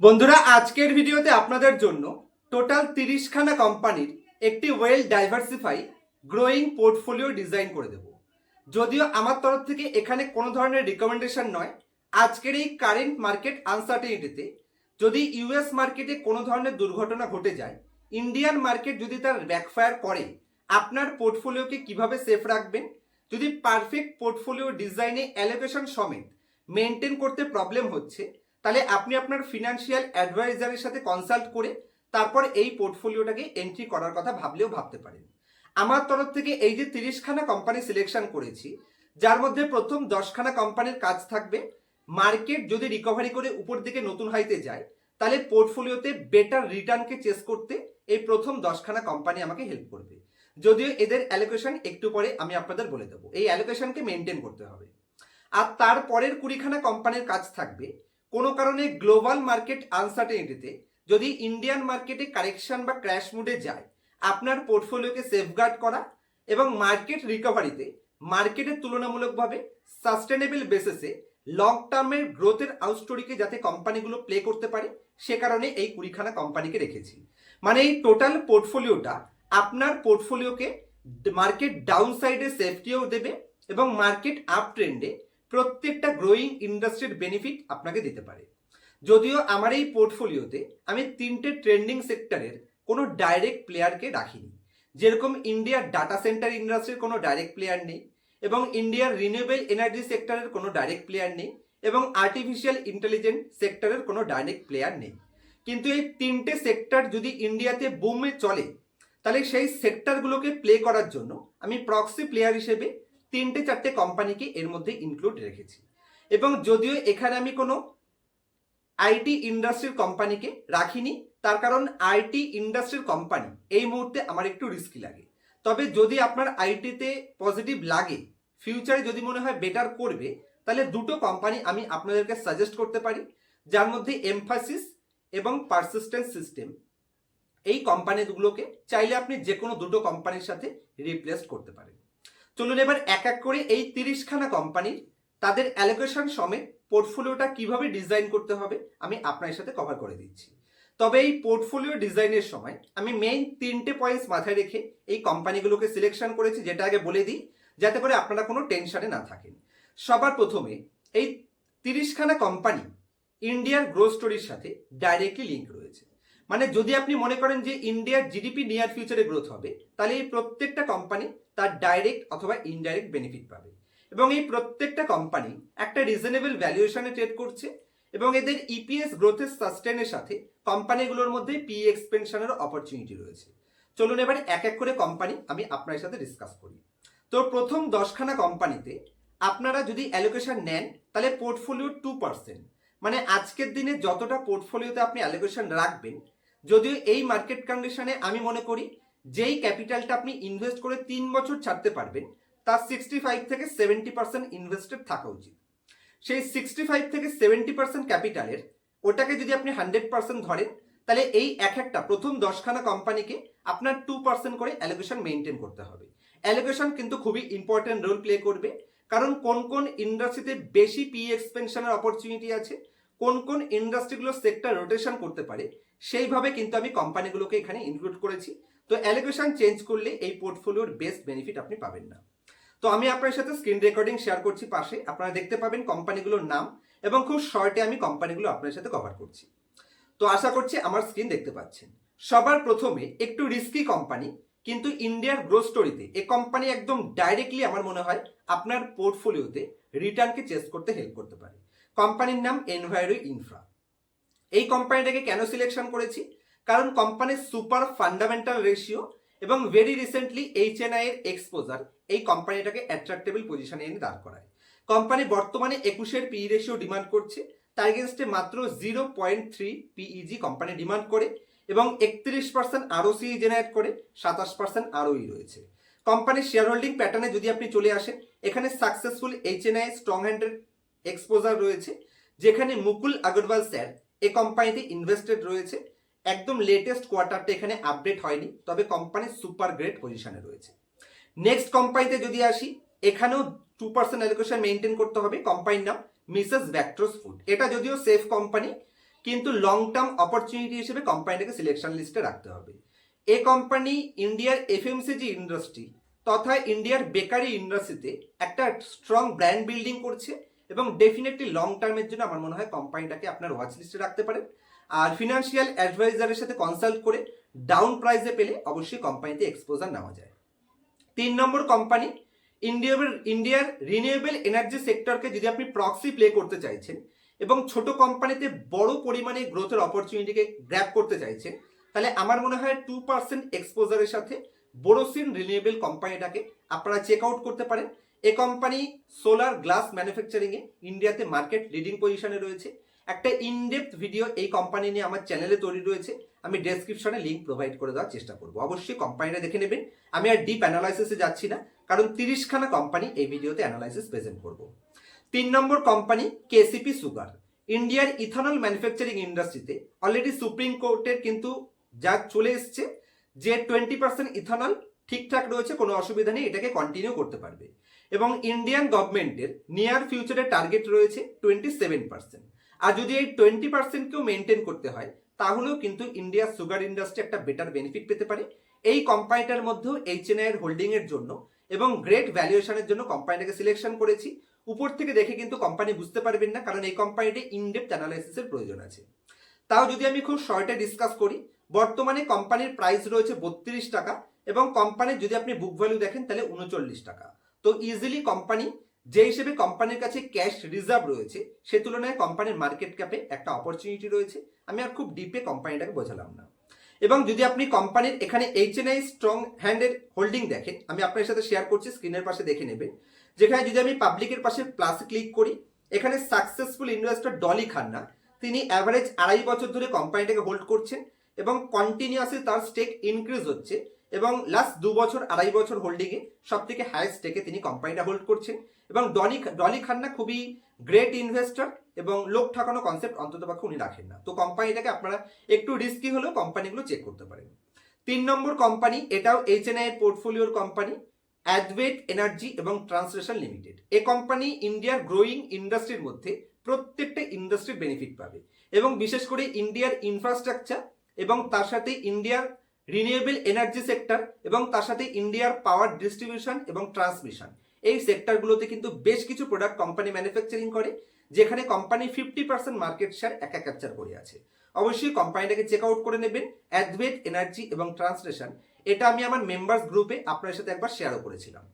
বন্ধুরা, আজকের ভিডিওতে আপনাদের জন্য টোটাল তিরিশখানা কোম্পানির একটি well diversify growing portfolio design করে দেব। যদিও আমার তরফ থেকে এখানে কোনো ধরনের রিকমেন্ডেশন নয়, আজকের এই কারেন্ট মার্কেট আনসার্টেনিটিতে যদি ইউএস মার্কেটে কোনো ধরনের দুর্ঘটনা ঘটে যায়, ইন্ডিয়ান মার্কেট যদি তার ব্যাকফায়ার করে, আপনার পোর্টফোলিওকে কীভাবে সেফ রাখবেন? যদি পারফেক্ট পোর্টফোলিও ডিজাইনে অ্যালোকেশন সমেত মেনটেন করতে প্রবলেম হচ্ছে তাহলে আপনি আপনার ফিনান্সিয়াল অ্যাডভাইজারের সাথে কনসাল্ট করে তারপর এই পোর্টফোলিওটাকে এন্ট্রি করার কথা ভাবলেও ভাবতে পারেন। আমার তরফ থেকে এই যে তিরিশখানা কোম্পানি সিলেকশন করেছি, যার মধ্যে প্রথম দশখানা কোম্পানির কাজ থাকবে। মার্কেট যদি রিকভারি করে উপর দিকে নতুন হাইতে যায়, তাহলে পোর্টফোলিওতে বেটার রিটার্নকে চেস করতে এই প্রথম দশখানা কোম্পানি আমাকে হেল্প করবে। যদিও এদের অ্যালোকেশন একটু পরে আমি আপনাদের বলে দেবো। এই অ্যালোকেশনকে মেনটেন করতে হবে। আর তারপরের কুড়িখানা কোম্পানির কাজ থাকবে কোনো কারণে গ্লোবাল মার্কেট আনসার্টেনিটিতে যদি ইন্ডিয়ান মার্কেটে কারেকশন বা ক্র্যাশ মুডে যায়, আপনার পোর্টফোলিওকে সেফগার্ড করা এবং মার্কেট রিকভারিতে মার্কেটের তুলনামূলকভাবে সাস্টেনেবল বেসিসে লং টার্মের গ্রোথের আউটস্টোরিকে যাতে কোম্পানিগুলো প্লে করতে পারে, সে কারণে এই কুড়িখানা কোম্পানিকে রেখেছি। মানে এই টোটাল পোর্টফোলিওটা আপনার পোর্টফোলিওকে মার্কেট ডাউন সাইডে সেফটিও দেবে এবং মার্কেট আপ ট্রেন্ডে প্রত্যেকটা গ্রোয়িং ইন্ডাস্ট্রির বেনিফিট আপনাকে দিতে পারে। যদিও আমার এই পোর্টফোলিওতে আমি তিনটে ট্রেন্ডিং সেক্টরের কোনো ডাইরেক্ট প্লেয়ারকে রাখিনি। যেরকম ইন্ডিয়ার ডাটা সেন্টার ইন্ডাস্ট্রির কোনো ডাইরেক্ট প্লেয়ার নেই এবং ইন্ডিয়ার রিনিউয়েবল এনার্জি সেক্টরের কোনো ডাইরেক্ট প্লেয়ার নেই এবং আর্টিফিশিয়াল ইন্টেলিজেন্ট সেক্টরের কোনো ডাইরেক্ট প্লেয়ার নেই। কিন্তু এই তিনটে সেক্টর যদি ইন্ডিয়াতে বুমে চলে, তাহলে সেই সেক্টরগুলোকে প্লে করার জন্য আমি প্রক্সি প্লেয়ার হিসেবে তিনটে চারটে কোম্পানিকে এর মধ্যে ইনক্লুড রেখেছি। এবং যদিও এখানে আমি কোনো আইটি ইন্ডাস্ট্রির কোম্পানিকে রাখিনি, তার কারণ আইটি ইন্ডাস্ট্রির কোম্পানি এই মুহূর্তে আমার একটু রিস্কি লাগে। তবে যদি আপনার আইটিতে পজিটিভ লাগে ফিউচারে যদি মনে হয় বেটার করবে, তাহলে দুটো কোম্পানি আমি আপনাদেরকে সাজেস্ট করতে পারি, যার মধ্যে এমফাসিস এবং পারসিস্টেন্স সিস্টেম এই কোম্পানিগুলোকে চাইলে আপনি যে কোনো দুটো কোম্পানির সাথে রিপ্লেস করতে পারেন। চলুন এবার এক এক করে এই তিরিশখানা কোম্পানির তাদের অ্যালোকেশন সমেত পোর্টফোলিওটা কীভাবে ডিজাইন করতে হবে, আমি আপনার সাথে কভার করে দিচ্ছি। তবে এই পোর্টফোলিও ডিজাইনের সময় আমি মেইন তিনটে পয়েন্টস মাথায় রেখে এই কোম্পানিগুলোকে সিলেকশন করেছি, যেটা আগে বলে দিই, যাতে করে আপনারা কোনো টেনশনে না থাকেন। সবার প্রথমে এই তিরিশখানা কোম্পানি ইন্ডিয়ার গ্রোথ স্টোরির সাথে ডাইরেক্টলি লিঙ্ক রয়েছে। মানে যদি আপনি মনে করেন যে ইন্ডিয়ার জিডিপি নিয়ার ফিউচারে গ্রোথ হবে, তাহলে এই প্রত্যেকটা কোম্পানি তার ডাইরেক্ট অথবা ইনডাইরেক্ট বেনিফিট পাবে। এবং এই প্রত্যেকটা কোম্পানি একটা রিজনেবল ভ্যালুয়েশনে ট্রেড করছে এবং এদের ইপিএস গ্রোথের সাস্টেনের সাথে কোম্পানিগুলোর মধ্যে পি এক্সপেনশনের অপরচুনিটি রয়েছে। চলুন এবার এক এক করে কোম্পানি আমি আপনার সাথে ডিসকাস করি। তো প্রথম দশখানা কোম্পানিতে আপনারা যদি অ্যালোকেশন নেন, তাহলে পোর্টফোলিও টু পার্সেন্ট মানে আজকের দিনে যতটা পোর্টফোলিওতে আপনি অ্যালোকেশন রাখবেন যদিও এই মার্কেট কন্ডিশনে আমি মনে করি, যেই ক্যাপিটালটা আপনি ইনভেস্ট করে তিন বছর ছাড়তে পারবেন, তার সিক্সটি ফাইভ থেকে সেভেন্টি পার্সেন্ট ইনভেস্টেড থাকা উচিত। সেই সিক্সটি ফাইভ থেকে সেভেন্টি পার্সেন্ট ক্যাপিটালের ওটাকে যদি আপনি হান্ড্রেড পার্সেন্ট ধরেন, তাহলে এই এক একটা, প্রথম দশখানা কোম্পানিকে আপনার টু পার্সেন্ট করে অ্যালোকেশন মেনটেন করতে হবে। অ্যালোকেশন কিন্তু খুবই ইম্পর্টেন্ট রোল প্লে করবে, কারণ কোন কোন ইন্ডাস্ট্রিতে বেশি পি এক্সপেনশনের অপরচুনিটি আছে কোন কোন ইন্ডাস্ট্রিগুলো সেক্টর রোটেশন করতে পারে, সেইভাবে কিন্তু আমি কোম্পানিগুলোকে এখানে ইনক্লুড করেছি। তো অ্যালোকেশন চেঞ্জ করলে এই পোর্টফোলিওর বেস্ট বেনিফিট আপনি পাবেন না। তো আমি আপনার সাথে স্ক্রিন রেকর্ডিং শেয়ার করছি পাশে, আপনারা দেখতে পাবেন কোম্পানিগুলোর নাম এবং খুব শর্টে আমি কোম্পানিগুলো আপনার সাথে কভার করছি। তো আশা করছি আমার স্ক্রিন দেখতে পাচ্ছেন। সবার প্রথমে একটু রিস্কি কোম্পানি কিন্তু ইন্ডিয়ার গ্রোথ স্টোরিতে এ কোম্পানি একদম ডাইরেক্টলি আমার মনে হয় আপনার পোর্টফোলিওতে রিটার্নকে চেস করতে হেল্প করতে পারে। কোম্পানির নাম এনভায়রো ইনফ্রা এই কোম্পানিটাকে কেন সিলেকশন করেছি? কারণ কোম্পানির সুপার ফান্ডামেন্টাল রেশিও এবং very recently H N I এর এক্সপোজার এই কোম্পানিটাকে অ্যাট্রাক্টেবল পজিশনে এনে দাঁড় করায়। কোম্পানি বর্তমানে একুশের পিই রেশিও ডিমান্ড করছে, তার এগেনস্টে মাত্র zero point three PEG company demand করে এবং একত্রিশ পার্সেন্ট আরও সি জেনারেট করে, সাতাশ পার্সেন্ট আরওই রয়েছে। কোম্পানির শেয়ার হোল্ডিং প্যাটার্নে যদি আপনি চলে আসেন, এখানে successful H N I strong হ্যান্ডের exposure রয়েছে, যেখানে মুকুল আগরওয়াল স্যার এ কোম্পানিতে ইনভেস্টেড রয়েছে। একদম লেটেস্ট কোয়ার্টারটা এখানে আপডেট হয়নি, তবে কোম্পানি সুপার গ্রেট পজিশনে রয়েছে। নেক্সট কোম্পানিতে যদি আসি, এখানেও টু পার্সেন্ট অ্যালোকেশন মেনটেন করতে হবে কোম্পানির নাম মিসেস ব্যাক্ট্রোস ফুড এটা যদিও সেফ কোম্পানি কিন্তু লং টার্ম অপরচুনিটি হিসেবে কোম্পানিটাকে সিলেকশন লিস্টে রাখতে হবে। এ কোম্পানি ইন্ডিয়ার এফএমসিজি ইন্ডাস্ট্রি তথা ইন্ডিয়ার বেকারি ইন্ডাস্ট্রিতে একটা স্ট্রং ব্র্যান্ড বিল্ডিং করছে। এবং ডেফিনেটলি লং টার্মের জন্য আমার মনে হয় কোম্পানিটাকে আপনার ওয়াচ লিস্টে রাখতে পারেন। আর ফিনান্সিয়াল অ্যাডভাইজারের সাথে কনসাল্ট করে ডাউন প্রাইসে পেলে অবশ্যই কোম্পানিতে এক্সপোজার নেওয়া যায়। তিন নম্বর কোম্পানি ইন্ডিয়ার ইন্ডিয়ার রিনিউয়েবল এনার্জি সেক্টরকে যদি আপনি প্রক্সি প্লে করতে চাইছেন এবং ছোট কোম্পানিতে বড় পরিমাণে গ্রোথের অপরচুনিটিকে গ্র্যাপ করতে চাইছেন, তাহলে আমার মনে হয় টু পার্সেন্ট এক্সপোজারের সাথে বোরোসিন রিনিউয়েবল কোম্পানিটাকে আপনারা চেক আউট করতে পারেন। এ কোম্পানি সোলার গ্লাস ম্যানুফ্যাকচারিংয়ে ইন্ডিয়াতে মার্কেট লিডিং পজিশনে রয়েছে। একটা ইনডেপথ ভিডিও এই কোম্পানি নিয়ে আমার চ্যানেলে তৈরি রয়েছে। আমি ডেসক্রিপশনে লিঙ্ক প্রোভাইড করে দেওয়ার চেষ্টা করব। অবশ্যই কোম্পানিটা দেখে নেবেন। আমি আর ডিপ অ্যানালাইসিসে যাচ্ছি না, কারণ তিরিশখানা কোম্পানি এই ভিডিওতে অ্যানালাইসিস প্রেজেন্ট করব। তিন নম্বর কোম্পানি কেসিপি সুগার ইন্ডিয়ার ইথানল ম্যানুফ্যাকচারিং ইন্ডাস্ট্রিতে অলরেডি সুপ্রিম কোর্টের কিন্তু যা চলে এসছে, যে টোয়েন্টি পার্সেন্ট ইথানল ঠিকঠাক রয়েছে, কোনো অসুবিধা নেই, এটাকে কন্টিনিউ করতে পারবে। এবং ইন্ডিয়ান গভর্নমেন্টের নিয়ার ফিউচারে টার্গেট রয়েছে টোয়েন্টি সেভেন পার্সেন্ট আর যদি এই টোয়েন্টি পার্সেন্টকেও মেনটেন করতে হয়, তাহলেও কিন্তু ইন্ডিয়ার সুগার ইন্ডাস্ট্রি একটা বেটার বেনিফিট পেতে পারে। এই কোম্পানিটার মধ্যেও এইচ এন এর হোল্ডিং এর জন্য এবং গ্রেট ভ্যালুয়েশনের জন্য কোম্পানিটাকে সিলেকশন করেছি। উপর থেকে দেখে কিন্তু কোম্পানি বুঝতে পারবেন না, কারণ এই কোম্পানিটি ইনডেপথ অ্যানালাইসিসের প্রয়োজন আছে। তাও যদি আমি খুব শর্টে ডিসকাস করি, বর্তমানে কোম্পানির প্রাইস রয়েছে বত্রিশ টাকা এবং কোম্পানির যদি আপনি বুক ভ্যালু দেখেন, তাহলে উনচল্লিশ টাকা। তো ইজিলি কোম্পানি যে হিসেবে কোম্পানির কাছে ক্যাশ রিজার্ভ রয়েছে, সে তুলনায় কোম্পানির মার্কেট ক্যাপে একটা অপরচুনিটি রয়েছে। আমি আর খুব ডিপে কোম্পানিটাকে বোঝালাম না। এবং যদি আপনি কোম্পানির এখানে এইচ এন আই স্ট্রং হ্যান্ডের হোল্ডিং দেখেন, আমি আপনার সাথে শেয়ার করছি স্ক্রিনের পাশে দেখে নেবেন। যেখানে যদি আমি পাবলিকের পাশে প্লাস ক্লিক করি, এখানে সাকসেসফুল ইনভেস্টর ডলি খান্না তিনি অ্যাভারেজ আড়াই বছর ধরে কোম্পানিটাকে হোল্ড করছেন এবং কন্টিনিউয়াসলি তার স্টেক ইনক্রিজ হচ্ছে। এবং লাস্ট দু বছর, আড়াই বছর হোল্ডিংয়ে সব থেকে হাইয়েস্ট স্টেকে তিনি কোম্পানিটা হোল্ড করছেন। এবং ডলি ডলি খান্না খুবই গ্রেট ইনভেস্টর এবং লোক ঠাকানো কনসেপ্ট অন্তত পক্ষে উনি রাখেন না। তো কোম্পানিটাকে আপনারা একটু রিস্কি হলেও কোম্পানিগুলো চেক করতে পারেন। তিন নম্বর কোম্পানি এটাও এইচ এন আই এর পোর্টফোলিওর কোম্পানি অ্যাডভেট এনার্জি এবং ট্রান্সলেশন লিমিটেড এ কোম্পানি ইন্ডিয়ার গ্রোয়িং ইন্ডাস্ট্রির মধ্যে প্রত্যেকটা ইন্ডাস্ট্রির বেনিফিট পাবে। এবং বিশেষ করে ইন্ডিয়ার ইনফ্রাস্ট্রাকচার এবং তার সাথে ইন্ডিয়ার রিনিউয়েবল এনার্জি সেক্টর এবং তার সাথে ইন্ডিয়ার পাওয়ার ডিস্ট্রিবিউশন এবং ট্রান্সমিশন এই সেক্টরগুলোতে কিন্তু বেশ কিছু প্রোডাক্ট কোম্পানি ম্যানুফ্যাকচারিং করে, যেখানে company fifty percent market share একা ক্যাপচার করে আছে। অবশ্যই কোম্পানিটাকে চেক আউট করে নেবেন অ্যাডভেট এনার্জি এবং ট্রান্সলেশন এটা আমি আমার মেম্বার্স গ্রুপে আপনার সাথে একবার শেয়ারও করেছিলাম।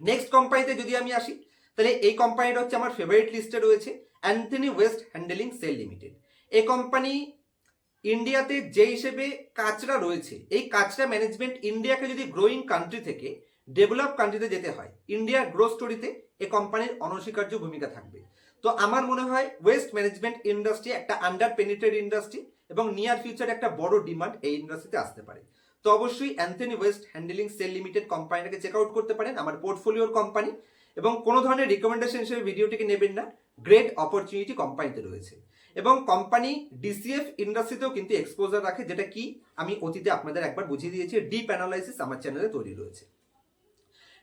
নেক্সট কোম্পানিতে যদি আমি আসি, তাহলে এই কোম্পানিটা হচ্ছে আমার ফেভারিট লিস্টে রয়েছে Anthony waste handling cell limited এই কোম্পানি ইন্ডিয়াতে যে হিসেবে কাচরা রয়েছে, এই কাচরা ম্যানেজমেন্ট ইন্ডিয়াকে যদি গ্রোয়িং কান্ট্রি থেকে ডেভেলপ কান্ট্রিতে যেতে হয় ইন্ডিয়ার গ্রো স্টোরিতে এ কোম্পানির অনস্বীকার্য ভূমিকা থাকবে। তো আমার মনে হয় ওয়েস্ট ম্যানেজমেন্ট ইন্ডাস্ট্রি একটা আন্ডার পেনিট্রেড ইন্ডাস্ট্রি এবং নিয়ার ফিউচার একটা বড় ডিমান্ড এই ইন্ডাস্ট্রিতে আসতে পারে। তো অবশ্যই Anthony waste handling cell limited কোম্পানিটাকে check out করতে পারেন, আমার পোর্টফোলিওর কোম্পানি এবং কোনো ধরনের রিকমেন্ডেশন হিসেবে ভিডিওটিকে নেবেন না গ্রেট অপরচুনিটি কোম্পানিতে রয়েছে। এবং কোম্পানি ডিসিএফ ইন্ডাস্ট্রিতেও কিন্তু এক্সপোজার রাখে, যেটা কি আমি অতীতে আপনাদের একবার বুঝিয়ে দিয়েছি ডিপ অ্যানালাইসিস আমার চ্যানেলে তৈরি রয়েছে।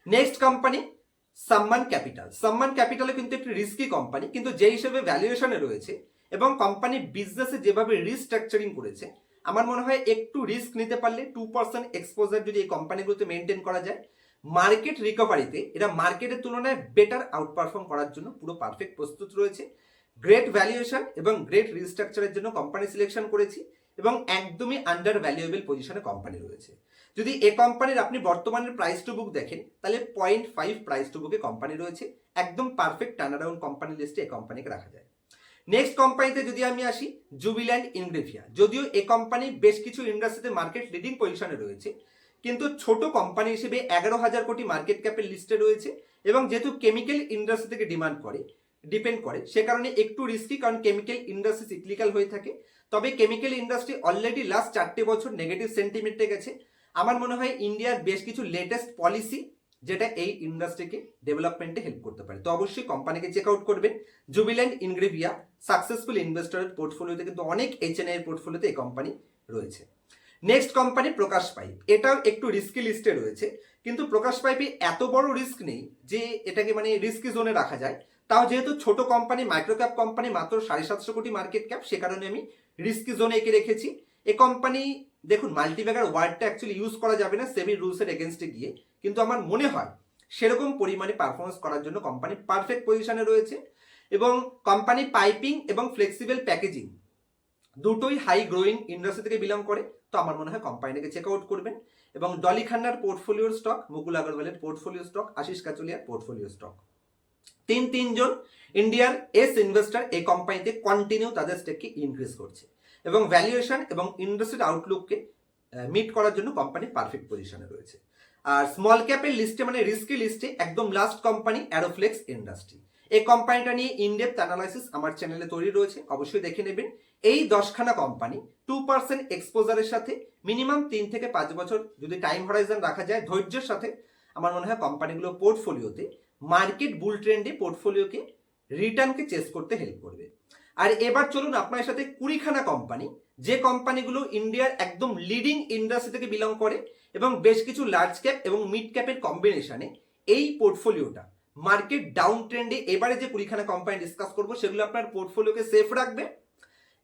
নেক্সট কোম্পানি সম্মান ক্যাপিটাল সম্মান ক্যাপিটালে কিন্তু একটি রিস্কি কোম্পানি কিন্তু যে হিসেবে ভ্যালুয়েশনে রয়েছে এবং কোম্পানি বিজনেসে যেভাবে রিস্ট্রাকচারিং করেছে, আমার মনে হয় একটু রিস্ক নিতে পারলে টু পার্সেন্ট এক্সপোজার যদি এই কোম্পানিগুলোতে মেনটেন করা যায় মার্কেট রিকভারিতে এরা মার্কেটের তুলনায় বেটার আউট পারফর্ম করার জন্য পুরো পারফেক্ট প্রস্তুত রয়েছে। গ্রেট ভ্যালুয়েশন এবং গ্রেট রিস্ট্রাকচারের জন্য কোম্পানি সিলেকশন করেছি এবং একদমই আন্ডার ভ্যালুয়েবল পজিশনে কোম্পানি রয়েছে। যদি এ কোম্পানির আপনি বর্তমানের প্রাইস টু বুক দেখেন, তাহলে পয়েন্ট ফাইভ প্রাইস টু বুকে কোম্পানি রয়েছে। একদম পারফেক্ট টার্নারাউন্ড কোম্পানি লিস্টে এই কোম্পানিকে রাখা যায়। নেক্সট কোম্পানিতে যদি আমি আসি জুবিল্যান্ড ইনগ্রেভিয়া যদিও এ কোম্পানি বেশ কিছু ইন্ডাস্ট্রিতে মার্কেট লিডিং পজিশনে রয়েছে, কিন্তু ছোট কোম্পানি হিসেবে এগারো হাজার কোটি মার্কেট ক্যাপের লিস্টে রয়েছে এবং যেহেতু কেমিক্যাল ইন্ডাস্ট্রি থেকে ডিমান্ড করে ডিপেন্ড করে। সে কারণে একটু রিস্কি কারণ কেমিক্যাল ইন্ডাস্ট্রি সিক্লিক্যাল হয়ে থাকে। তবে কেমিক্যাল ইন্ডাস্ট্রি অলরেডি লাস্ট চারটে বছর নেগেটিভ সেন্টিমেন্টে গেছে। আমার মনে হয় ইন্ডিয়ার বেশ কিছু লেটেস্ট পলিসি যেটা এই ইন্ডাস্ট্রিকে ডেভেলপমেন্টে হেল্প করতে পারে। তো অবশ্যই কোম্পানিকে চেক আউট করবেন। জুবিল্যান্ড ইনগ্রেভিয়া সাকসেসফুল ইনভেস্টরের পোর্টফোলিওতে কিন্তু অনেক এইচ পোর্টফোলিওতে এই কোম্পানি রয়েছে। Next company Prakash pipe. এটাও একটু রিস্কি লিস্টে রয়েছে। কিন্তু প্রকাশ পাইপে এত বড় রিস্ক নেই যে এটাকে মানে রিস্কি জোনে রাখা যায়। তাও যেহেতু ছোট কোম্পানি মাইক্রো ক্যাপ কোম্পানি মাত্র সাড়ে সাতশো কোটি মার্কেট ক্যাপ সে কারণে আমি রিস্কি জোনে এঁকে রেখেছি। এ কোম্পানি দেখুন মাল্টিব্যাগার ওয়ার্ডটা অ্যাকচুয়ালি ইউজ করা যাবে না সেমি রুলসের এগেনস্টে গিয়ে। কিন্তু আমার মনে হয়, সেরকম পরিমাণে পারফরমেন্স করার জন্য কোম্পানি পারফেক্ট পজিশনে রয়েছে এবং কোম্পানি পাইপিং এবং ফ্লেক্সিবল প্যাকেজিং দুটোই হাই গ্রোয়িং ইন্ডাস্ট্রি থেকে বিলং করে। তো আমার মনে হয় কোম্পানিটাকে চেক আউট করবেন এবং ডলি খান্নার পোর্টফোলিওর স্টক মুকুল আগরওয়ালের পোর্টফোলিও স্টক আশিস কাচুলিয়ার পোর্টফোলিও স্টক তিন তিনজন ইন্ডিয়ার এস ইনভেস্টর এই কোম্পানিতে কন্টিনিউ তাদের স্টেককে ইনক্রিজ করছে এবং ভ্যালুয়েশন এবং ইন্ডাস্ট্রির আউটলুককে মিট করার জন্য কোম্পানি পারফেক্ট পজিশনে রয়েছে। আর স্মল ক্যাপের লিস্টে মানে রিস্কি লিস্টে একদম লাস্ট কোম্পানি অ্যারোফ্লেক্স ইন্ডাস্ট্রি এই কোম্পানিটা নিয়ে ইনডেপথ অ্যানালাইসিস আমার চ্যানেলে তৈরি রয়েছে, অবশ্যই দেখে নেবেন। এই দশখানা কোম্পানি টু পার্সেন্ট এক্সপোজারের সাথে মিনিমাম তিন থেকে পাঁচ বছর যদি টাইম হরাইজন রাখা যায়, ধৈর্যের সাথে আমার মনে হয় কোম্পানিগুলো পোর্টফোলিওতে মার্কেট বুল ট্রেন্ডে পোর্টফোলিওকে রিটার্নকে চেস করতে হেল্প করবে। আর এবার চলুন আপনার সাথে কুড়িখানা কোম্পানি যে কোম্পানিগুলো ইন্ডিয়ার একদম লিডিং ইন্ডাস্ট্রি থেকে বিলং করে এবং বেশ কিছু লার্জ ক্যাপ এবং মিড ক্যাপের কম্বিনেশনে এই পোর্টফোলিওটা মার্কেট ডাউন ট্রেন্ডে এবারে যে কুড়িখানা কোম্পানি ডিসকাস করব, সেগুলো আপনার পোর্টফোলিওকে সেফ রাখবে।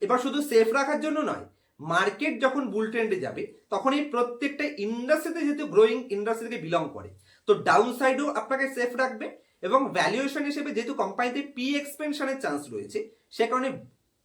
এবার শুধু সেফ রাখার জন্য নয় মার্কেট যখন বুল ট্রেন্ডে যাবে, তখন এই প্রত্যেকটা ইন্ডাস্ট্রিতে যেহেতু গ্রোয়িং ইন্ডাস্ট্রি থেকে বিলং করে তো ডাউন সাইডও আপনাকে সেফ রাখবে এবং ভ্যালুয়েশন হিসেবে যেহেতু কোম্পানিতে পি এক্সপেনশনের চান্স রয়েছে, সে কারণে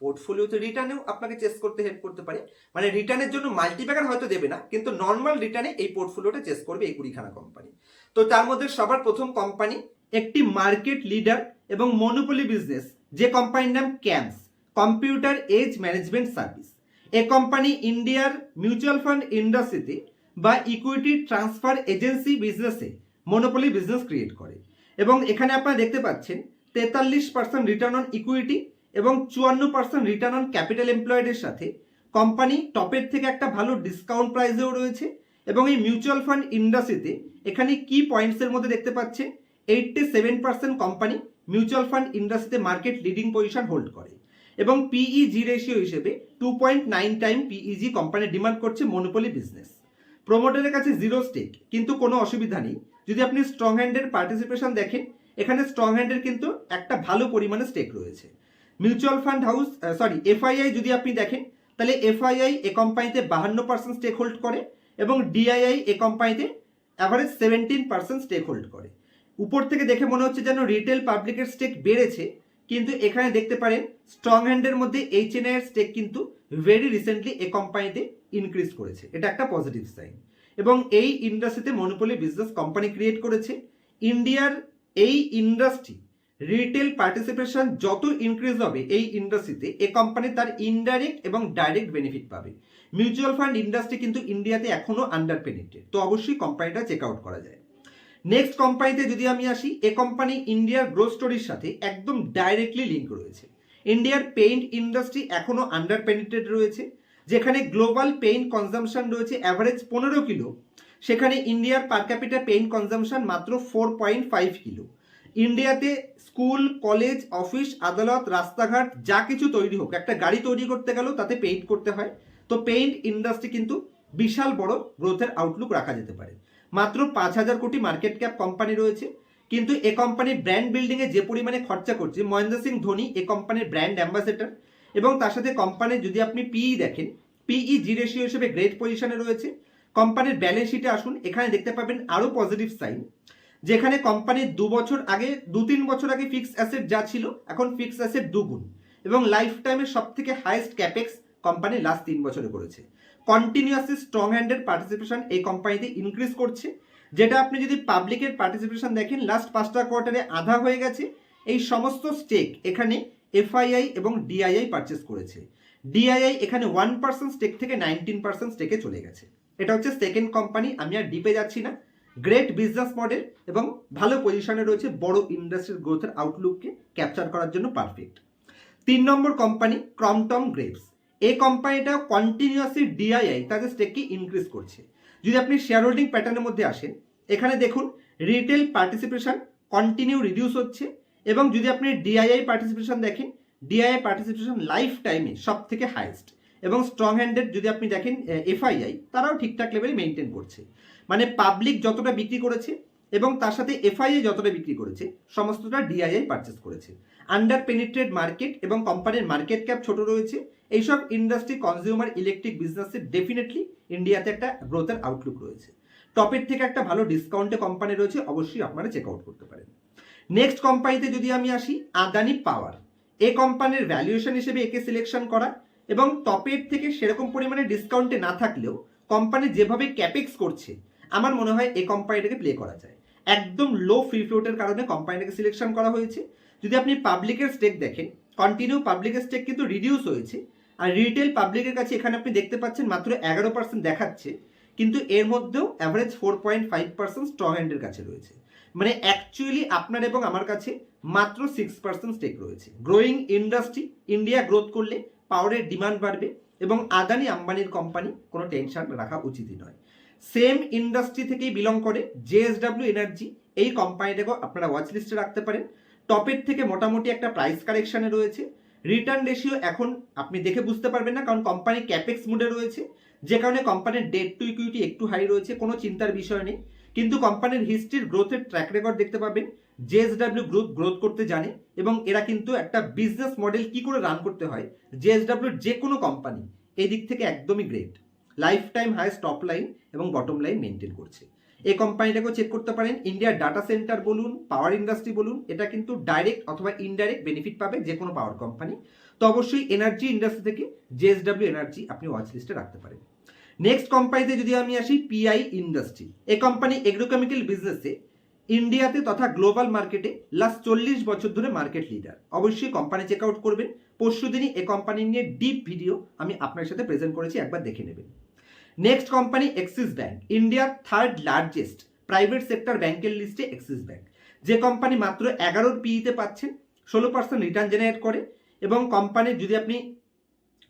পোর্টফোলিওতে রিটার্নেও আপনাকে চেস করতে হেল্প করতে পারে। মানে রিটার্নের জন্য মাল্টিপ্যাকার হয়তো দেবে না, কিন্তু নর্মাল রিটার্নে এই পোর্টফোলিওটা চেস করবে এই কুড়িখানা কোম্পানি তো তার মধ্যে সবার প্রথম কোম্পানি একটি মার্কেট লিডার এবং মনোপলি বিজনেস যে কোম্পানির নাম CAMS computer age management service এ কোম্পানি ইন্ডিয়ার মিউচুয়াল ফান্ড ইন্ডাস্ট্রিতে বা ইকুইটি ট্রান্সফার এজেন্সি বিজনেসে মনোপলি বিজনেস ক্রিয়েট করে। এবং এখানে আপনারা দেখতে পাচ্ছেন, তেতাল্লিশ পার্সেন্ট রিটার্ন অন ইকুইটি এবং চুয়ান্ন পার্সেন্ট রিটার্ন অন ক্যাপিটাল এমপ্লয়েডের সাথে কোম্পানি টপের থেকে একটা ভালো ডিসকাউন্ট প্রাইসেও রয়েছে এবং এই মিউচুয়াল ফান্ড ইন্ডাস্ট্রিতে এখানে কি পয়েন্টসের মধ্যে দেখতে পাচ্ছেন eighty seven percent company mutual fund ইন্ডাস্ট্রিতে মার্কেট লিডিং পজিশন হোল্ড করে এবং পিইজি রেশিও হিসেবে two point nine time PEG company demand করছে মনোপলি বিজনেস প্রোমোটারের কাছে জিরো স্টেক কিন্তু কোনো অসুবিধা নেই। যদি আপনি স্ট্রং হ্যান্ডের পার্টিসিপেশন দেখেন, এখানে স্ট্রং হ্যান্ডের কিন্তু একটা ভালো পরিমাণে স্টেক রয়েছে। Mutual fund house sorry FII যদি আপনি দেখেন, তাহলে এফআইআই এ কোম্পানিতে বাহান্ন পার্সেন্ট স্টেক হোল্ড করে এবং ডিআইআই এ কোম্পানিতে average seventeen percent stake hold করে। উপর থেকে দেখে মনে হচ্ছে যেন রিটেল পাবলিকের স্টেক বেড়েছে, কিন্তু এখানে দেখতে পারেন স্ট্রং হ্যান্ডের মধ্যে এইচ এন স্টেক কিন্তু ভেরি রিসেন্টলি এ কোম্পানিতে ইনক্রিজ করেছে। এটা একটা পজিটিভ সাইন এবং এই ইন্ডাস্ট্রিতে মনোপলি বিজনেস কোম্পানি ক্রিয়েট করেছে। ইন্ডিয়ার এই ইন্ডাস্ট্রি রিটেল পার্টিসিপেশন যত ইনক্রিজ হবে এই ইন্ডাস্ট্রিতে এ কোম্পানি তার ইনডাইরেক্ট এবং ডাইরেক্ট বেনিফিট পাবে। মিউচুয়াল ফান্ড ইন্ডাস্ট্রি কিন্তু ইন্ডিয়াতে এখনও আন্ডার পেনিটেড তো অবশ্যই কোম্পানিটা চেক আউট করা যায়। নেক্সট কোম্পানিতে যদি আমি আসি, এ কোম্পানি ইন্ডিয়ার গ্রোথ স্টোরির সাথে একদম ডাইরেক্টলি লিঙ্ক রয়েছে। ইন্ডিয়ার পেইন্ট ইন্ডাস্ট্রি এখনও আন্ডার পেনিটেড রয়েছে। যেখানে গ্লোবাল পেইন্ট কনজামশন রয়েছে অ্যাভারেজ পনেরো কিলো, সেখানে ইন্ডিয়ার পার ক্যাপিটাল পেইন্ট কনজামশন মাত্র ফোর পয়েন্ট ফাইভ কিলো। ইন্ডিয়াতে স্কুল কলেজ অফিস আদালত, রাস্তাঘাট, যা কিছু তৈরি হোক, একটা গাড়ি তৈরি করতে গেলেও তাতে পেইন্ট করতে হয়। তো পেইন্ট ইন্ডাস্ট্রি কিন্তু বিশাল বড় গ্রোথের আউটলুক রাখা যেতে পারে। মাত্র পাঁচ হাজার কোটি মার্কেট ক্যাপ কোম্পানি রয়েছে। কিন্তু এ কোম্পানি ব্র্যান্ড বিল্ডিংয়ে যে পরিমাণে খরচা করছে, মহেন্দ্র সিং ধোনি এ কোম্পানির ব্র্যান্ড অ্যাম্বাসেডর এবং তার সাথে কোম্পানির যদি আপনি পিই দেখেন পিই জি রেশিও হিসেবে গ্রেট পজিশনে রয়েছে। কোম্পানির ব্যালেন্স শিটে আসুন, এখানে দেখতে পাবেন আরও পজিটিভ সাইন যেখানে কোম্পানির দু বছর আগে, দু তিন বছর আগে ফিক্স অ্যাসেট যা ছিল, এখন ফিক্স অ্যাসেট দুগুণ। এবং লাইফ টাইমের সব থেকে হাইয়েস্ট ক্যাপেক্স কোম্পানি লাস্ট তিন বছরে করেছে কন্টিনিউয়াসলি স্ট্রং হ্যান্ডের পার্টিসিপেশন এই কোম্পানিতে ইনক্রিজ করছে। যেটা আপনি যদি পাবলিকের পার্টিসিপেশন দেখেন লাস্ট পাঁচটা কোয়ার্টারে আধা হয়ে গেছে। এই সমস্ত স্টেক এখানে এফআইআই এবং ডিআইআই পারচেস করেছে। ডিআইআই এখানে ওয়ান পার্সেন্ট স্টেক থেকে নাইনটিন পার্সেন্ট স্টেকে চলে গেছে। এটা হচ্ছে সেকেন্ড কোম্পানি আমি আর ডিপে যাচ্ছি না। গ্রেট বিজনেস মডেল এবং ভালো পজিশনে রয়েছে বড় ইন্ডাস্ট্রির গ্রোথের আউটলুককে ক্যাপচার করার জন্য পারফেক্ট তিন নম্বর কোম্পানি ক্রমটম গ্রেপস এই কোম্পানিটা কন্টিনিউয়াসলি ডিআইআই তাদের স্টেককে ইনক্রিজ করছে। যদি আপনি শেয়ার হোল্ডিং প্যাটার্নের মধ্যে আসেন, এখানে দেখুন রিটেল পার্টিসিপেশন কন্টিনিউ রিডিউস হচ্ছে। এবং যদি আপনি ডিআইআই পার্টিসিপেশন দেখেন ডিআইআই পার্টিসিপেশন লাইফ টাইমে সব থেকে হাইয়েস্ট এবং স্ট্রং হ্যান্ডেড যদি আপনি দেখেন এফআইআই তারাও ঠিকঠাক লেভেলে মেনটেন করছে। মানে পাবলিক যতটা বিক্রি করেছে এবং তার সাথে এফআইআই যতটা বিক্রি করেছে, সমস্তটা ডিআইআই পারচেস করেছে। আন্ডার পেনিট্রেট মার্কেট এবং কোম্পানির মার্কেট ক্যাপ ছোট রয়েছে। এইসব ইন্ডাস্ট্রি কনজিউমার ইলেকট্রিক বিজনেসে ডেফিনেটলি ইন্ডিয়াতে একটা গ্রোথের আউটলুক রয়েছে। টপের থেকে একটা ভালো ডিসকাউন্টে কোম্পানি রয়েছে, অবশ্যই আপনারা চেক আউট করতে পারেন। নেক্সট কোম্পানিতে যদি আমি আসি আদানি পাওয়ার এ কোম্পানির ভ্যালুয়েশন হিসেবে একে সিলেকশন করা এবং টপের থেকে সেরকম পরিমাণে ডিসকাউন্টে না থাকলেও কোম্পানি যেভাবে ক্যাপেক্স করছে, আমার মনে হয় এই কোম্পানিটাকে প্লে করা যায়। একদম লো ফ্রি ফ্লোটের কারণে কোম্পানিটাকে সিলেকশন করা হয়েছে। যদি আপনি পাবলিকের স্টেক দেখেন কন্টিনিউ পাবলিকের স্টেক কিন্তু রিডিউস হয়েছে। আর রিটেল পাবলিকের কাছে এখানে আপনি দেখতে পাচ্ছেন মাত্র এগারো পার্সেন্ট দেখাচ্ছে, কিন্তু এর মধ্যেও average four point five percent strong হ্যান্ডের কাছে রয়েছে। মানে অ্যাকচুয়ালি আপনার এবং আমার কাছে মাত্র সিক্স পার্সেন্ট স্টেক রয়েছে। গ্রোয়িং ইন্ডাস্ট্রি ইন্ডিয়া গ্রোথ করলে পাওয়ারের ডিমান্ড বাড়বে এবং আদানি আম্বানির কোম্পানি কোনো টেনশন রাখা উচিতই নয়। সেম ইন্ডাস্ট্রি থেকেই বিলং করে জেএসডাব্লিউ এনার্জি এই কোম্পানিটাকেও আপনারা ওয়াচ লিস্টে রাখতে পারেন। টপের থেকে মোটামুটি একটা প্রাইস কারেকশানে রয়েছে। রিটার্ন রেশিও এখন আপনি দেখে বুঝতে পারবেন না, কারণ কোম্পানি ক্যাপেক্স মুডে রয়েছে। যে কারণে কোম্পানির ডেট টু ইকুইটি একটু হাই রয়েছে, কোনো চিন্তার বিষয় নেই। কিন্তু কোম্পানির হিস্ট্রির গ্রোথের ট্র্যাক রেকর্ড দেখতে পাবেন। জেএসডাব্লিউ গ্রুপ গ্রোথ করতে জানে এবং এরা কিন্তু একটা বিজনেস মডেল কি করে রান করতে হয়। জেএসডাব্লিউর যে কোনো কোম্পানি এই দিক থেকে একদমই great life time highest top line এবং বটম লাইন মেনটেন করছে। এই কোম্পানিটাকেও চেক করতে পারেন। ইন্ডিয়ার ডাটা সেন্টার বলুন পাওয়ার ইন্ডাস্ট্রি বলুন, এটা কিন্তু ডাইরেক্ট অথবা ইনডাইরেক্ট বেনিফিট পাবে যে কোনো পাওয়ার কোম্পানি তো অবশ্যই এনার্জি ইন্ডাস্ট্রি থেকে জেএসডাব্লিউ এনার্জি আপনি ওয়াচ লিস্টে রাখতে পারেন। নেক্সট কোম্পানিতে যদি আমি আসি পিআই ইন্ডাস্ট্রি এই কোম্পানি এগ্রোকেমিক্যাল বিজনেসে ইন্ডিয়াতে তথা গ্লোবাল মার্কেটে লাস্ট চল্লিশ বছর ধরে মার্কেট লিডার অবশ্যই কোম্পানি চেক আউট করবেন। পরশু দিনই এ কোম্পানি নিয়ে ডিপ ভিডিও আমি আপনার সাথে প্রেজেন্ট করেছি, একবার দেখে নেবেন। নেক্সট কোম্পানি এক্সিস ব্যাঙ্ক ইন্ডিয়ার থার্ড লার্জেস্ট প্রাইভেট সেক্টর ব্যাংকের লিস্টে এক্সিস ব্যাঙ্ক যে কোম্পানি মাত্র এগারোর পিইতে পাচ্ছেন, ষোলো পার্সেন্ট রিটার্ন জেনারেট করে এবং কোম্পানির যদি আপনি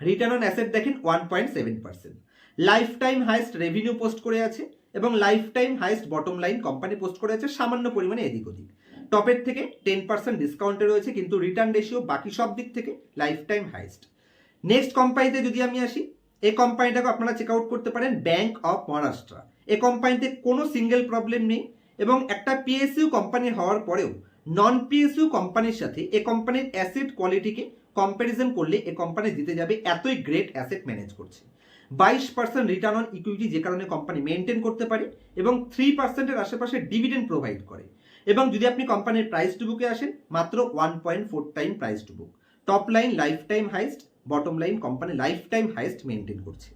রিটার্ন অন অ্যাসেট দেখেন one point seven percent life time highest revenue post করে আছে এবং life time highest bottom line company post করে আছে সামান্য পরিমাণে এদিক ওদিক। টপের থেকে টেন পার্সেন্ট ডিসকাউন্টে রয়েছে কিন্তু রিটার্ন রেশিও বাকি সব দিক থেকে লাইফ টাইম হাইস্ট নেক্সট কোম্পানিতে যদি আমি আসি এই কোম্পানিটাকে আপনারা চেক আউট করতে পারেন ব্যাংক অফ মহারাষ্ট্র এই কোম্পানিতে কোনো সিঙ্গেল প্রবলেম নেই এবং একটা পিএসইউ কোম্পানি হওয়ার পরেও নন পিএসইউ কোম্পানির সাথে এ কোম্পানির অ্যাসেট কোয়ালিটিকে কম্প্যারিজন করলে এ কোম্পানি জিতে যাবে এতই গ্রেট অ্যাসেট ম্যানেজ করছে। বাইশ পার্সেন্ট রিটার্ন অন ইকুইটি যে কারণে কোম্পানি মেনটেন করতে পারে এবং থ্রি পার্সেন্টের আশেপাশে ডিভিডেন্ড প্রোভাইড করে। এবং যদি আপনি কোম্পানির প্রাইস টু বুকে আসেন, মাত্র one point four time price to book top line life time highest bottom line company life time highest maintain করছে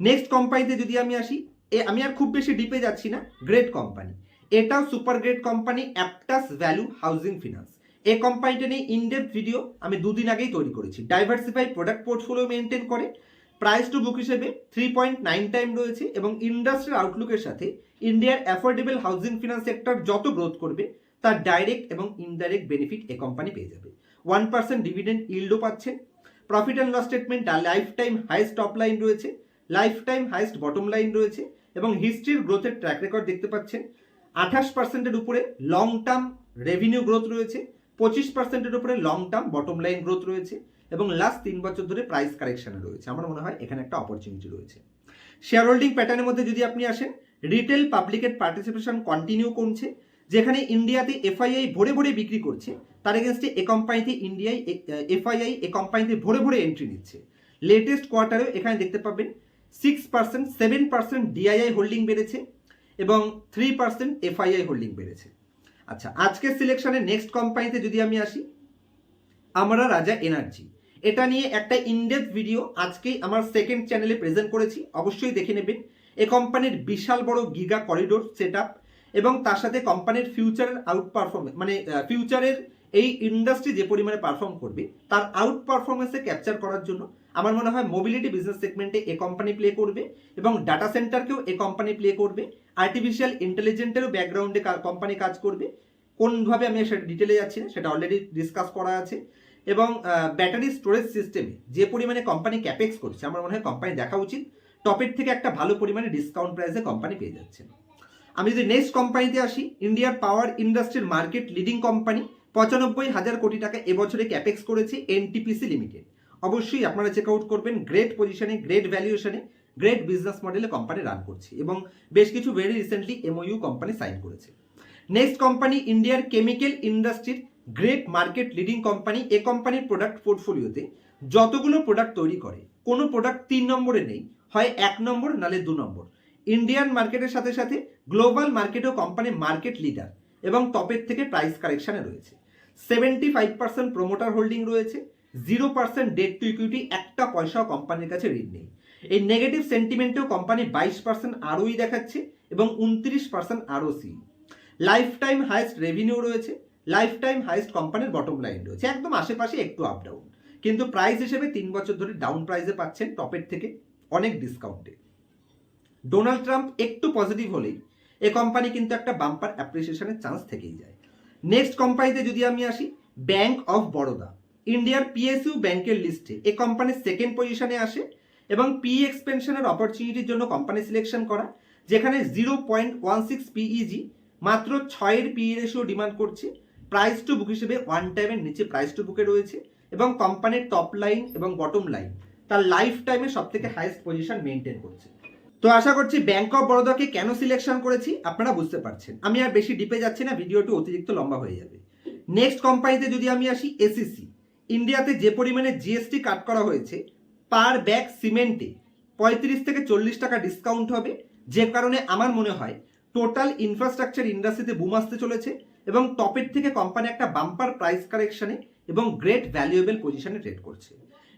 নেক্সট কোম্পানিতে যদি আমি আসি, এ আমি আর খুব বেশি ডিপে যাচ্ছি না গ্রেট কোম্পানি এটাও super great company Aptus value housing finance এই কোম্পানিটা নিয়ে ইনডেপ ভিডিও আমি দুদিন আগেই তৈরি করেছি। ডাইভার্সিফাই প্রোডাক্ট পোর্টফোলিও মেনটেন করে প্রাইস টু বুক হিসেবে থ্রি পয়েন্ট নাইন টাইম রয়েছে এবং ইন্ডাস্ট্রিয়াল আউটলুকের সাথে ইন্ডিয়ার অ্যাফোর্ডেবল হাউজিং ফিনান্স সেক্টর যত গ্রোথ করবে, তার ডাইরেক্ট এবং ইনডাইরেক্ট বেনিফিট এ কোম্পানি পেয়ে যাবে। ওয়ান পার্সেন্ট ডিভিডেন্ড ইল্ডও পাচ্ছেন। Profit and loss statement life time highest top line রয়েছে life time highest bottom line রয়েছে এবং হিস্ট্রির গ্রোথের ট্র্যাক রেকর্ড দেখতে পাচ্ছেন। আঠাশ পার্সেন্টের উপরে লং টার্ম রেভিনিউ গ্রোথ রয়েছে, পঁচিশ পার্সেন্টের উপরে long term bottom line growth রয়েছে এবং লাস্ট তিন বছর ধরে প্রাইস কারেকশনে রয়েছে। আমার মনে হয় এখানে একটা অপরচুনিটি রয়েছে। শেয়ার হোল্ডিং প্যাটার্নের মধ্যে যদি আপনি আসেন রিটেল পাবলিকের পার্টিসিপেশন কন্টিনিউ কমছে। যেখানে ইন্ডিয়াতে এফআইআই ভরে ভরে বিক্রি করছে, তার এগেনস্টে এ কোম্পানিতে ইন্ডিয়ায় এফআইআই এ কোম্পানিতে ভরে ভরে এন্ট্রি নিচ্ছে। লেটেস্ট কোয়ার্টারেও এখানে দেখতে পাবেন six percent seven percent DII holding বেড়েছে এবং থ্রি পার্সেন্ট এফআইআই হোল্ডিং বেড়েছে। আচ্ছা আজকের সিলেকশনে নেক্সট কোম্পানিতে যদি আমি আসি, আমরা রাজা এনার্জি এটা নিয়ে একটা ইনডেপথ ভিডিও আজকেই আমার সেকেন্ড চ্যানেলে প্রেজেন্ট করেছি। অবশ্যই দেখে নেবেন। এ কোম্পানির বিশাল বড় গিগা করিডোর সেট এবং তার সাথে কোম্পানির ফিউচারের আউট পারফরমেন্স মানে ফিউচারের এই ইন্ডাস্ট্রি যে পরিমাণে পারফর্ম করবে, তার আউট পারফরমেন্সে ক্যাপচার করার জন্য আমার মনে হয় মোবিলিটি বিজনেস সেগমেন্টে এ কোম্পানি প্লে করবে এবং ডাটা সেন্টারকেও এ কোম্পানি প্লে করবে। আর্টিফিশিয়াল ইন্টেলিজেন্টেরও ব্যাকগ্রাউন্ডে কোম্পানি কাজ করবে। কোনভাবে আমি সেটা ডিটেলে যাচ্ছি না, সেটা অলরেডি ডিসকাস করা আছে। এবং ব্যাটারি স্টোরেজ সিস্টেমে যে পরিমাণে কোম্পানি ক্যাপেক্স করছে, আমার মনে হয় কোম্পানি দেখা উচিত। টপের থেকে একটা ভালো পরিমাণে ডিসকাউন্ট প্রাইসে কোম্পানি পেয়ে যাচ্ছে আমি যদি নেক্সট কোম্পানিতে আসি ইন্ডিয়ার পাওয়ার ইন্ডাস্ট্রির মার্কেট লিডিং কোম্পানি পঁচানব্বই হাজার কোটি টাকা এবছরে ক্যাপেক্স করেছে এনটিপিসি লিমিটেড অবশ্যই আপনারা চেক আউট করবেন গ্রেট পজিশনে গ্রেট ভ্যালুয়েশনে গ্রেট বিজনেস মডেলে কোম্পানি রান করছে এবং বেশ কিছু very recently MOU company sign করেছে। নেক্সট কোম্পানি ইন্ডিয়ার কেমিক্যাল ইন্ডাস্ট্রির গ্রেট মার্কেট লিডিং কোম্পানি এ কোম্পানির প্রোডাক্ট পোর্টফোলিওতে যতগুলো প্রোডাক্ট তৈরি করে, কোনো প্রোডাক্ট তিন নম্বরে নেই, হয় এক নম্বর নালে দু নম্বর। ইন্ডিয়ান মার্কেটের সাথে সাথে গ্লোবাল মার্কেটেও কোম্পানি মার্কেট লিডার এবং টপের থেকে প্রাইস কারেকশনে রয়েছে। Seventy five percent promoter holding রয়েছে, zero percent debt to equity একটা পয়সাও কোম্পানির কাছে ঋণ নেই। এই নেগেটিভ সেন্টিমেন্টেও কোম্পানি বাইশ পার্সেন্ট আরওই দেখাচ্ছে এবং উনত্রিশ percent ROCE life time highest revenue রয়েছে লাইফ টাইম হাইস্ট কোম্পানির বটম লাইন রয়েছে। একদম আশেপাশে একটু আপ ডাউন কিন্তু প্রাইস হিসেবে তিন বছর ধরে ডাউন প্রাইসে পাচ্ছেন টপের থেকে অনেক ডিসকাউন্টে ডোনাল্ড ট্রাম্প একটু পজিটিভ হলেই এ কোম্পানি কিন্তু একটা বাম্পার অ্যাপ্রিসিয়েশনের চান্স থেকেই যায়। নেক্সট কোম্পানিতে যদি আমি আসি ব্যাংক অফ বরোদা ইন্ডিয়ার পিএসইউ ব্যাংকের লিস্টে এ কোম্পানির সেকেন্ড পজিশনে আসে এবং পি এক্সপেনশনের অপরচুনিটির জন্য কোম্পানি সিলেকশন করা, যেখানে zero point one six PEG মাত্র ছয়ের পিই রেশিও ডিমান্ড করছে। প্রাইস টু বুক হিসেবে ওয়ান টাইমের নিচে প্রাইস টু বুকে রয়েছে এবং কোম্পানির টপ লাইন এবং বটম লাইন তার লাইফ টাইমে সব থেকে হাইয়েস্ট পজিশন মেনটেন করছে। তো আশা করছি ব্যাংক অফ বরোদাকে কেন সিলেকশন করেছি আপনারা বুঝতে পারছেন। আমি আর বেশি ডিপে যাচ্ছি না ভিডিওটি অতিরিক্ত লম্বা হয়ে যাবে। নেক্সট কোম্পানিতে যদি আমি আসি এসিসি ইন্ডিয়াতে যে পরিমাণে জিএসটি কাট করা হয়েছে পার ব্যাগ সিমেন্টে পঁয়ত্রিশ থেকে চল্লিশ টাকা ডিসকাউন্ট হবে। যে কারণে আমার মনে হয় টোটাল ইনফ্রাস্ট্রাকচার ইন্ডাস্ট্রিতে বুম আসতে চলেছে। এবং টপের থেকে কোম্পানি একটা বাম্পার প্রাইস কারেকশনে এবং গ্রেট ভ্যালুয়েবল পজিশনে ট্রেড করছে।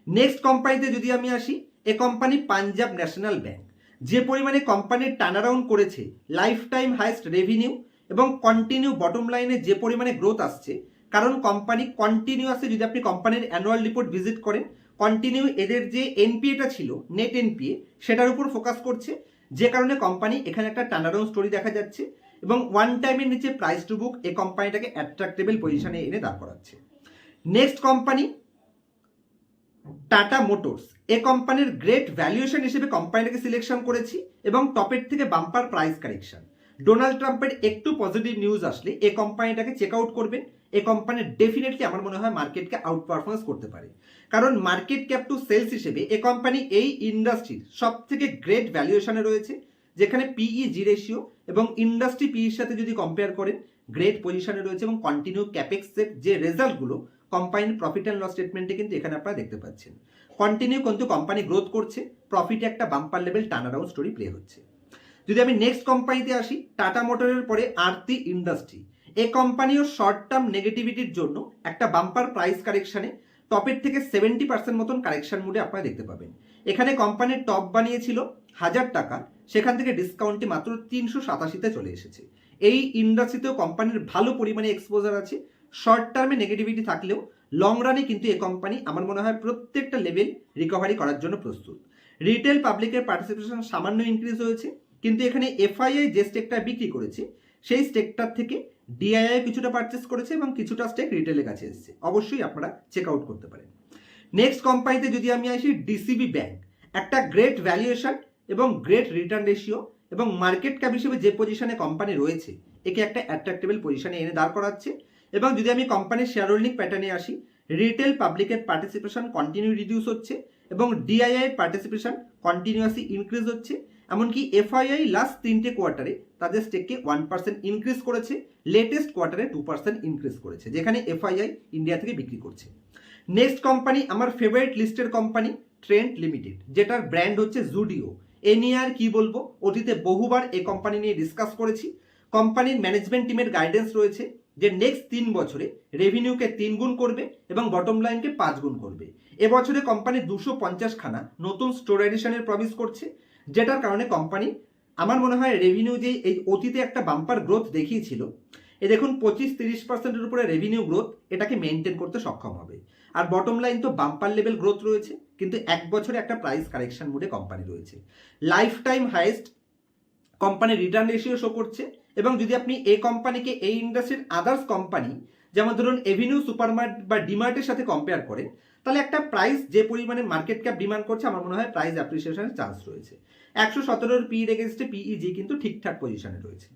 নেক্সট কোম্পানিতে যদি আমি আসি, এ কোম্পানি পাঞ্জাব ন্যাশনাল ব্যাংক যে পরিমাণে কোম্পানির টার্নারাউন্ড করেছে লাইফ টাইম হাইস্ট রেভিনিউ এবং কন্টিনিউ বটম লাইনে যে পরিমাণে গ্রোথ আসছে, কারণ কোম্পানি কন্টিনিউয়াসলি যদি আপনি কোম্পানির অ্যানুয়াল রিপোর্ট ভিজিট করেন কন্টিনিউ এদের যে এনপিএটা ছিল নেট এনপিএ সেটার উপর ফোকাস করছে। যে কারণে কোম্পানি এখানে একটা টার্নারাউন্ড স্টোরি দেখা যাচ্ছে। এবং ওয়ান টাইমের নিচে প্রাইস টু বুক এই কোম্পানিটাকে অ্যাট্রাক্টেবল পজিশনে এনে দাঁড় করাচ্ছে। নেক্সট কোম্পানি টাটা মোটরস এ কোম্পানির গ্রেট ভ্যালুয়েশন হিসেবে কোম্পানিটাকে সিলেকশন করেছি এবং টপের থেকে বাম্পার প্রাইস কারেকশন ডোনাল্ড ট্রাম্পের একটু পজিটিভ নিউজ আসলে এ কোম্পানিটাকে চেক আউট করবেন। এ কোম্পানি ডেফিনেটলি আমার মনে হয় মার্কেটকে আউট পারফরমেন্স করতে পারে। কারণ মার্কেট ক্যাপ টু সেলস হিসেবে এ কোম্পানি এই ইন্ডাস্ট্রির সব থেকে গ্রেট ভ্যালুয়েশনে রয়েছে, যেখানে পিই জি রেশিও এবং ইন্ডাস্ট্রি পিইর সাথে যদি কম্পেয়ার করেন গ্রেট পজিশনে রয়েছে এবং কন্টিনিউ ক্যাপেক্সের যে রেজাল্টগুলো কোম্পানির প্রফিট অ্যান্ড লস স্টেটমেন্টে কিন্তু এখানে আপনারা দেখতে পাচ্ছেন। কন্টিনিউ কিন্তু কোম্পানি গ্রোথ করছে প্রফিটে একটা bumper level turnaround story play হচ্ছে। যদি আমি নেক্সট কোম্পানিতে আসি টাটা মোটরের পরে আরতি ইন্ডাস্ট্রি এই কোম্পানিও শর্ট টার্ম নেগেটিভিটির জন্য একটা বাম্পার প্রাইস কারেকশনে টপের থেকে সেভেন্টি পার্সেন্ট মতন কারেকশন মুডে আপনারা দেখতে পাবেন। এখানে কোম্পানির টপ বানিয়েছিল হাজার টাকা সেখান থেকে ডিসকাউন্টটি মাত্র তিনশো সাতাশিতে চলে এসেছে। এই ইন্ডাস্ট্রিতেও কোম্পানির ভালো পরিমাণে এক্সপোজার আছে। শর্ট টার্মে নেগেটিভিটি থাকলেও লং রানে কিন্তু এ কোম্পানি আমার মনে হয় প্রত্যেকটা লেভেল রিকভারি করার জন্য প্রস্তুত। রিটেল পাবলিকের পার্টিসিপেশন সামান্য ইনক্রিজ হয়েছে, কিন্তু এখানে এফআইআই যে স্টেকটা বিক্রি করেছে, সেই স্টেকটার থেকে ডিআইআই কিছুটা পারচেস করেছে এবং কিছুটা স্টেক রিটেলের কাছে এসেছে। অবশ্যই আপনারা চেক আউট করতে পারেন। নেক্সট কোম্পানিতে যদি আমি আসি ডিসিবি ব্যাংক একটা গ্রেট ভ্যালুয়েশন এবং গ্রেট রিটার্ন রেশিও এবং মার্কেট ক্যাপ হিসেবে যে পজিশনে কোম্পানি রয়েছে, একে একটা অ্যাট্রাক্টেবল পজিশনে এনে দাঁড় করাচ্ছে। এবং যদি আমি কোম্পানির শেয়ার হোল্ডিং প্যাটার্নে আসি রিটেল পাবলিকের পার্টিসিপেশন কন্টিনিউ রিডিউস হচ্ছে এবং ডিআইআই এর পার্টিসিপেশন কন্টিনিউয়াসলি ইনক্রিজ হচ্ছে। এমনকি এফআইআই লাস্ট তিনটে কোয়ার্টারে তাদের স্টেককে ওয়ান পার্সেন্ট ইনক্রিজ করেছে লেটেস্ট কোয়ার্টারে টু পার্সেন্ট ইনক্রিজ করেছে, যেখানে এফআইআই ইন্ডিয়া থেকে বিক্রি করছে। নেক্সট কোম্পানি আমার ফেভারিট লিস্টের কোম্পানি ট্রেন্ড লিমিটেড যেটার ব্র্যান্ড হচ্ছে জুডিও এ নিয়ে আর কি বলব? অতীতে বহুবার এই কোম্পানি নিয়ে ডিসকাস করেছি। কোম্পানির ম্যানেজমেন্ট টিমের গাইডেন্স রয়েছে যে নেক্সট তিন বছরে রেভিনিউকে তিন গুণ করবে এবং বটম লাইনকে পাঁচ গুণ করবে। এবছরে কোম্পানি দুশো পঞ্চাশ খানা নতুন স্টোর এডিশনের প্রমিস করছে, যেটার কারণে কোম্পানি আমার মনে হয় রেভিনিউ যে এই অতীতে একটা বাম্পার গ্রোথ দেখিয়েছিল, এ দেখুন পঁচিশ তিরিশ পার্সেন্টের উপরে রেভিনিউ গ্রোথ এটাকে মেনটেন করতে সক্ষম হবে। আর বটম লাইন তো বাম্পার লেভেল গ্রোথ রয়েছে। কিন্তু এক বছরে একটা প্রাইস কারেকশন মুডে কোম্পানি রয়েছে। Life time highest company return ratio show করছে এবং যদি আপনি এই কোম্পানিকে এই ইন্ডাস্ট্রির আদার্স কোম্পানি যেমন ধরুন এভিনিউ সুপারমার্ট বা ডিমার্টের সাথে কম্পেয়ার করেন তাহলে একটা প্রাইস যে পরিমাণে মার্কেট ক্যাপ ডিমান্ড করছে, আমার মনে হয় প্রাইস অ্যাপ্রিসিয়েশনের চান্স রয়েছে। একশো সতেরোর পি এগেনস্টে পিইজি কিন্তু ঠিকঠাক পজিশনে রয়েছে।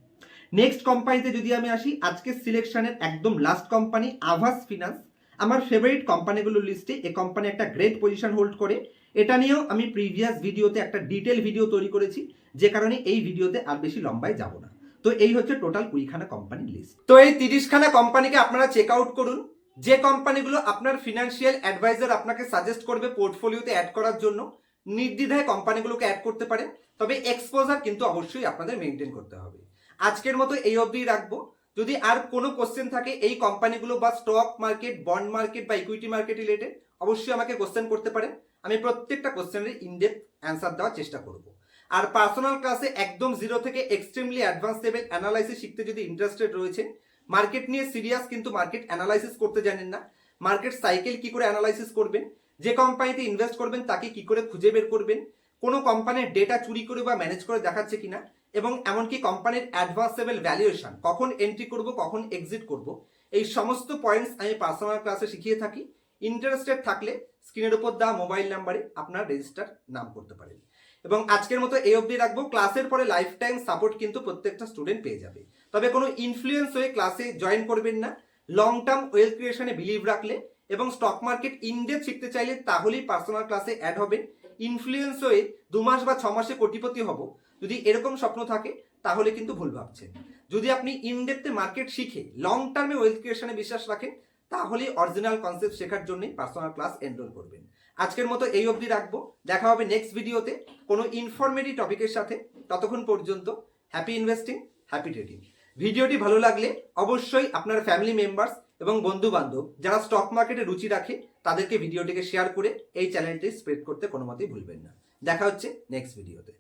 নেক্সট কোম্পানিতে যদি আমি আসি আজকে সিলেকশনের একদম লাস্ট কোম্পানি আভাস ফিনান্স আমার ফেভারিট কোম্পানিগুলোর লিস্টে এই কোম্পানি একটা গ্রেট পজিশন হোল্ড করে। এটা নিয়েও আমি প্রিভিয়াস ভিডিওতে একটা ডিটেল ভিডিও তৈরি করেছি, যে কারণে এই ভিডিওতে আর বেশি লম্বায় যাব না। তো এই হচ্ছে টোটাল কুড়িখানা কোম্পানির লিস্ট তো এই তিরিশখানা কোম্পানিকে আপনারা চেক আউট করুন। যে কোম্পানিগুলো আপনার ফিনান্সিয়াল অ্যাডভাইজার আপনাকে সাজেস্ট করবে পোর্টফোলিওতে অ্যাড করার জন্য, নির্দ্বিধায় কোম্পানিগুলোকে অ্যাড করতে পারেন তবে এক্সপোজার কিন্তু অবশ্যই আপনাদের মেনটেন করতে হবে। আজকের মতো এই অবধি রাখব। যদি আর কোনো কোশ্চেন থাকে এই কোম্পানিগুলো বা স্টক মার্কেট বন্ড মার্কেট বা ইকুইটি মার্কেট রিলেটেড অবশ্যই আমাকে কোশ্চেন করতে পারেন আমি প্রত্যেকটা কোশ্চেনের ইনডেপথ অ্যান্সার দেওয়ার চেষ্টা করব। আর পার্সোনাল ক্লাসে একদম জিরো থেকে এক্সট্রিমলি অ্যাডভান্স লেভেল অ্যানালাইসিস শিখতে যদি ইন্টারেস্টেড রয়েছেন মার্কেট নিয়ে সিরিয়াস কিন্তু মার্কেট অ্যানালাইসিস করতে জানেন না মার্কেট সাইকেল কি করে অ্যানালাইসিস করবেন, যে কোম্পানিতে ইনভেস্ট করবেন, তাকে কি করে খুঁজে বের করবেন কোনো কোম্পানির ডেটা চুরি করে বা ম্যানেজ করে দেখাচ্ছে কিনা, এবং এমনকি কোম্পানির অ্যাডভান্সেবল ভ্যালুয়েশন কখন এন্ট্রি করব, কখন এক্সিট করব, এই সমস্ত পয়েন্টস আমি পার্সোনাল ক্লাসে শিখিয়ে থাকি। ইন্টারেস্টেড থাকলে স্ক্রিনের উপর দেওয়া মোবাইল নাম্বারে আপনার রেজিস্টার নাম করতে পারেন। এবং আজকের মতো এই অবধি রাখব। ক্লাসের পরে লাইফ টাইম সাপোর্ট কিন্তু প্রত্যেকটা স্টুডেন্ট পেয়ে যাবে। তবে কোনো ইনফ্লুয়েন্স হয়ে ক্লাসে জয়েন করবেন না। লং টার্ম ওয়েলথ ক্রিয়েশনে বিলিভ রাখলে এবং স্টক মার্কেট ইনডেপ শিখতে চাইলে তাহলেই পার্সোনাল ক্লাসে অ্যাড হবেন। ইনফ্লুয়েন্স হয়ে দু মাস বা ছ মাসে কোটিপতি হব। যদি এরকম স্বপ্ন থাকে, তাহলে কিন্তু ভুল ভাবছেন। যদি আপনি ইনডেপথে মার্কেট শিখে লং টার্মে ওয়েলথ ক্রিয়েশনে বিশ্বাস রাখেন তাহলেই অরিজিনাল কনসেপ্ট শেখার জন্যই পার্সোনাল ক্লাস এনরোল করবেন। আজকের মতো এই অবধি রাখব। দেখা হবে নেক্সট ভিডিওতে কোনো ইনফরমেটিভ টপিকের সাথে। ততক্ষণ পর্যন্ত হ্যাপি ইনভেস্টিং হ্যাপি ট্রেডিং ভিডিওটি ভালো লাগলে অবশ্যই আপনার ফ্যামিলি মেম্বার্স এবং বন্ধু বান্ধব যারা স্টক মার্কেটে রুচি রাখে, তাদেরকে ভিডিওটিকে শেয়ার করে এই চ্যানেলটি স্প্রেড করতে কোনো মতেই ভুলবেন না। দেখা হচ্ছে নেক্সট ভিডিওতে